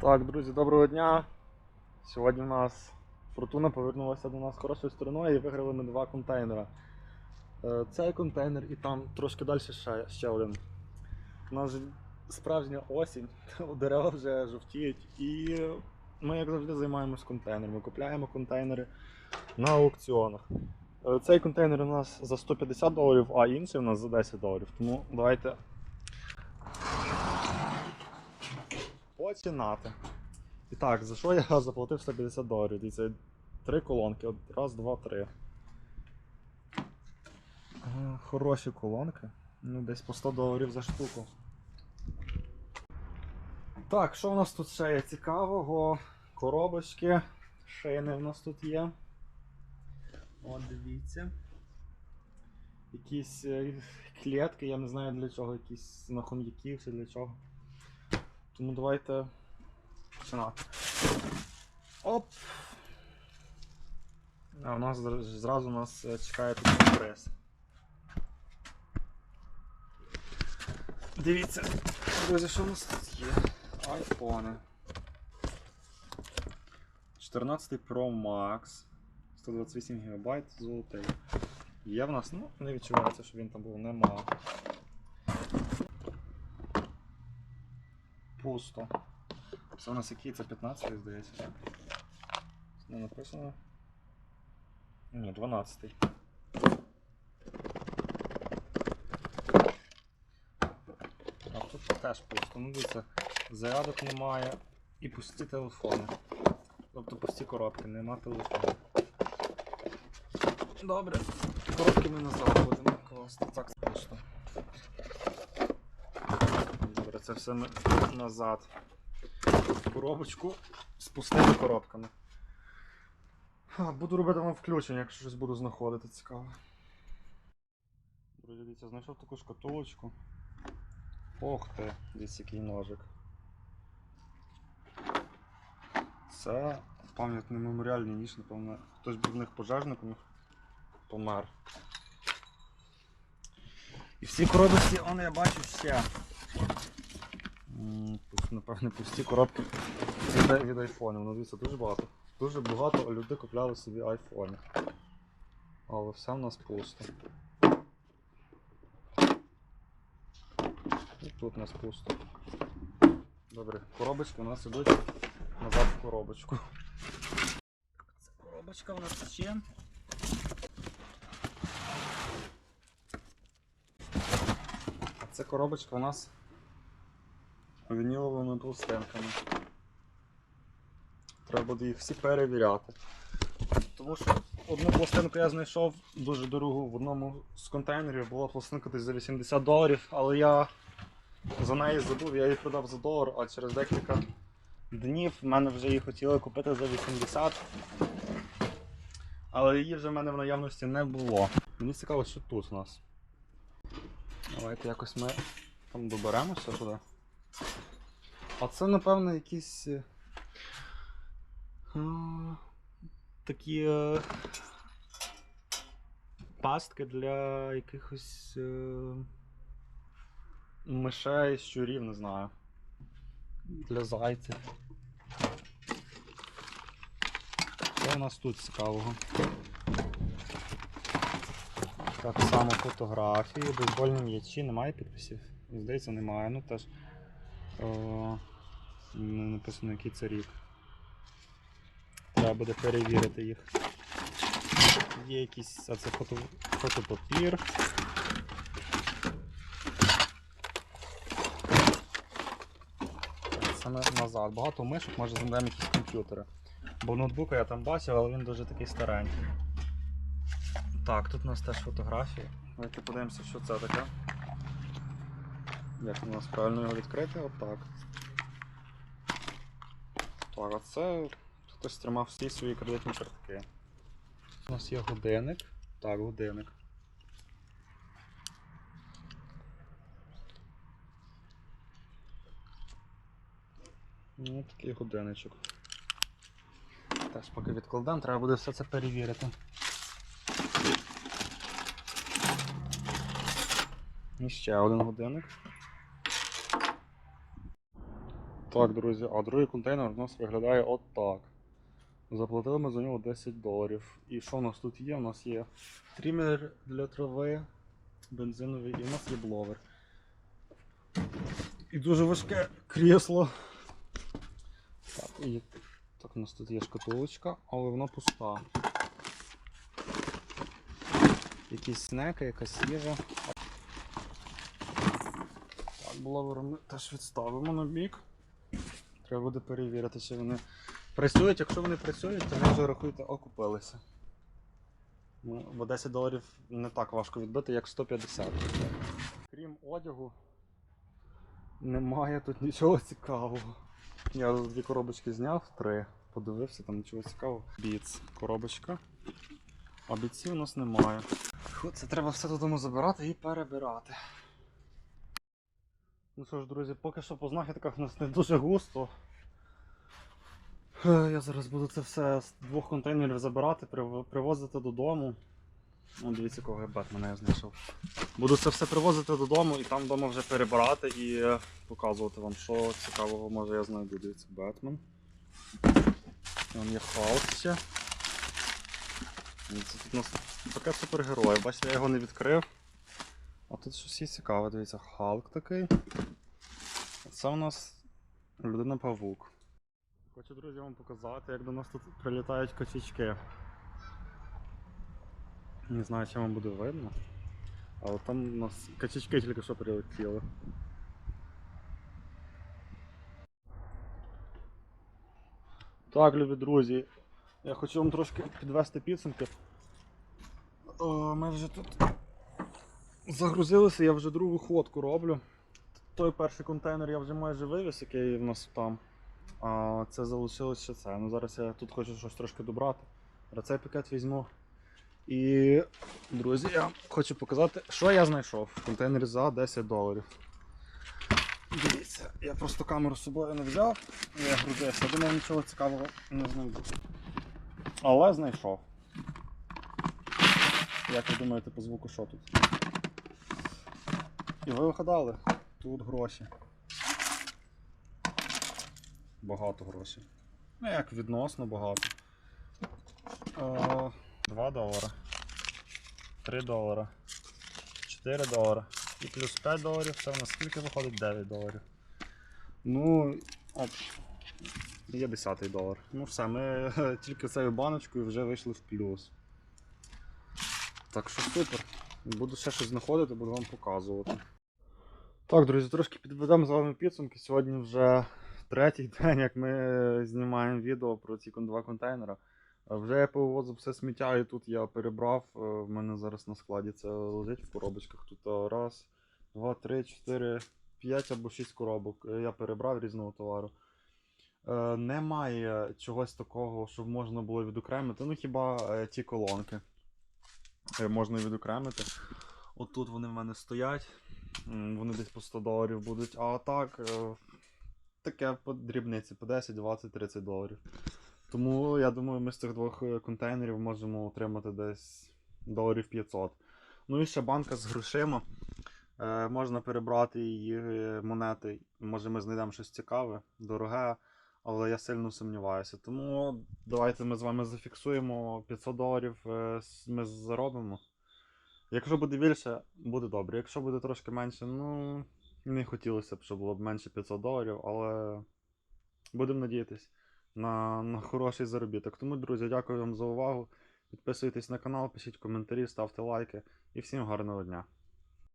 Так, друзі, доброго дня. Сьогодні у нас фортуна повернулася до нас хорошою стороною і виграли ми два контейнера. Е, Цей контейнер і там трошки далі ще, ще один. У нас справжня осінь, дерева вже жовтіють, і ми, як завжди, займаємось контейнерами. Купляємо контейнери на аукціонах. Е, Цей контейнер у нас за 150 доларів, а інший у нас за 10 доларів. Тому давайте починати. І так, за що я заплатив 150 доларів? Дивіться, три колонки. Раз, два, три. Е, Хороші колонки. Ну, десь по 100 доларів за штуку. Так, що в нас тут ще є цікавого? Коробочки, шини в нас тут є. От дивіться. Якісь е, клітки, я не знаю для чого, якісь на хом'яків чи для чого. Тому давайте починати. Оп! А у нас зразу нас е, чекає тут сюрприз. Дивіться, друзі, що у нас тут є? Айфони. 14 Pro Max. 128 ГБ золотий. Є в нас, ну, не відчувається, що він там був, нема. Пусто. Це у нас який? Це 15, здається. так? Не написано. Ні, 12. А тут теж пусто. Ну дивіться, зарядок немає і пусті телефони. Тобто пусті коробки, нема телефону. Добре. Коробки ми назад будемо класти пусто. Добре, це все назад. Коробочку з пустими коробками. Буду робити вам включення, якщо щось буду знаходити цікаве. Друзі, дивіться, знайшов таку шкатулочку. Ох ти, десь який ножик. Це пам'ятний меморіальний ніж, напевно. Хтось був в них пожежником, помер. І в цій коробочці, он я бачу ще. Напевне, пусті коробки від, від айфонів. Ну, дивіться, дуже багато. Дуже багато людей купляли собі айфони. Але все в нас пусто. І тут у нас пусто. Добре, коробочки у нас ідуть назад в коробочку. Це коробочка у нас ще. А це коробочка у нас вініловими пластинками. Треба буде їх всі перевіряти. Тому що одну пластинку я знайшов дуже дорогу в одному з контейнерів. Була пластинка десь за 80 доларів, але я за неї забув, я її продав за долар, а через декілька днів в мене вже її хотіли купити за 80. Але її вже в мене в наявності не було. Мені цікаво, що тут у нас. Давайте якось ми там доберемося туди. А це, напевно, якісь. е, а, Такі е, пастки для якихось е, мишей, щурів, не знаю. Для зайців. Що у нас тут цікавого? Так само фотографії, бейсбольні м'ячі, немає підписів? Здається, немає. Ну теж. Не написано, який це рік. Треба буде перевірити їх. Є якісь. А це фото, фотопапір. Саме назад. Багато мишок, може знайдемо якісь комп'ютери. Бо ноутбука я там бачив, але він дуже такий старенький. Так, тут у нас теж фотографії. Давайте подивимося, що це таке. Як у нас правильно його відкрити? Отак. Так, а це хтось тримав всі свої кредитні картки. У нас є годинник. Так, годинник. Ну, такий годинничок. Теж поки відкладемо, треба буде все це перевірити. І ще один годинник. Так, друзі, а другий контейнер у нас виглядає от так. Заплатили ми за нього 10 доларів. І що у нас тут є? У нас є трімер для трави, бензиновий, і у нас є бловер. І дуже важке крісло. Так, і так, у нас тут є шкатулочка, але вона пуста. Якісь снеки, якась їжа. Так, бловер ми теж відставимо на бік. Треба буде перевірити, чи вони працюють. Якщо вони працюють, то ми вже рахуйте, окупилися. Бо 10 доларів не так важко відбити, як 150. Крім одягу, немає тут нічого цікавого. Я дві коробочки зняв, три. Подивився, там нічого цікавого. Біц, коробочка. А біців у нас немає. Це треба все додому забирати і перебирати. Ну що ж, друзі, поки що по знахідках у нас не дуже густо. Е, Я зараз буду це все з двох контейнерів забирати, привозити додому. О, дивіться, кого я Бетмена я знайшов. Буду це все привозити додому і там вдома вже перебирати і е, показувати вам, що цікавого може я знайду. Дивіться, Бетмен. Там є Халк ще. Це тут у нас таке супергерой. Бачите, я його не відкрив. А тут щось є цікаве, дивіться, Халк такий. Це у нас людина-павук. Хочу, друзі, вам показати, як до нас тут прилітають качечки. Не знаю, чи вам буде видно. Але там у нас качечки тільки що прилетіли. Так, любі друзі, я хочу вам трошки підвести підсумки. О, ми вже тут загрузилися, я вже другу ходку роблю. Той перший контейнер я вже майже вивіз, який в нас там. А це залишилось ще це. Ну зараз я тут хочу щось трошки добрати. Цей пакет візьму. І, друзі, я хочу показати, що я знайшов в контейнері за 10 доларів. Дивіться, я просто камеру з собою не взяв, я грузився, думав нічого цікавого не знайду. Але знайшов. Як ви думаєте по звуку, що тут? І ви вигадали, тут гроші. Багато грошей. Ну як відносно багато. Е, 2 долара. 3 долара. 4 долара. І плюс 5 доларів, це в нас скільки виходить? 9 доларів. Ну, оп. Є 10 долар. Ну все, ми тільки цією баночкою вже вийшли в плюс. Так що супер. Буду ще щось знаходити, буду вам показувати. Так, друзі, трошки підведемо з вами підсумки. Сьогодні вже третій день, як ми знімаємо відео про ці два контейнера. Вже я повозив все сміття і тут я перебрав. е, В мене зараз на складі це лежить в коробочках. Тут е, раз, два, три, чотири, п'ять або шість коробок. Е, Я перебрав різного товару. Немає чогось такого, щоб можна було відокремити. Ну хіба ті колонки можна відокремити. Отут вони в мене стоять. Вони десь по 100 доларів будуть. А так, е, таке по дрібниці, по 10, 20, 30 доларів. Тому я думаю, ми з цих двох е, контейнерів можемо отримати десь доларів 500. Ну і ще банка з грошима. Е, можна перебрати її е, монети. Може ми знайдемо щось цікаве, дороге, але я сильно сумніваюся. Тому давайте ми з вами зафіксуємо 500 доларів ми заробимо. Якщо буде більше, буде добре. Якщо буде трошки менше, ну не хотілося б, щоб було б менше 500 доларів, але будемо надіятись на, на хороший заробіток. Тому, друзі, дякую вам за увагу. Підписуйтесь на канал, пишіть коментарі, ставте лайки і всім гарного дня.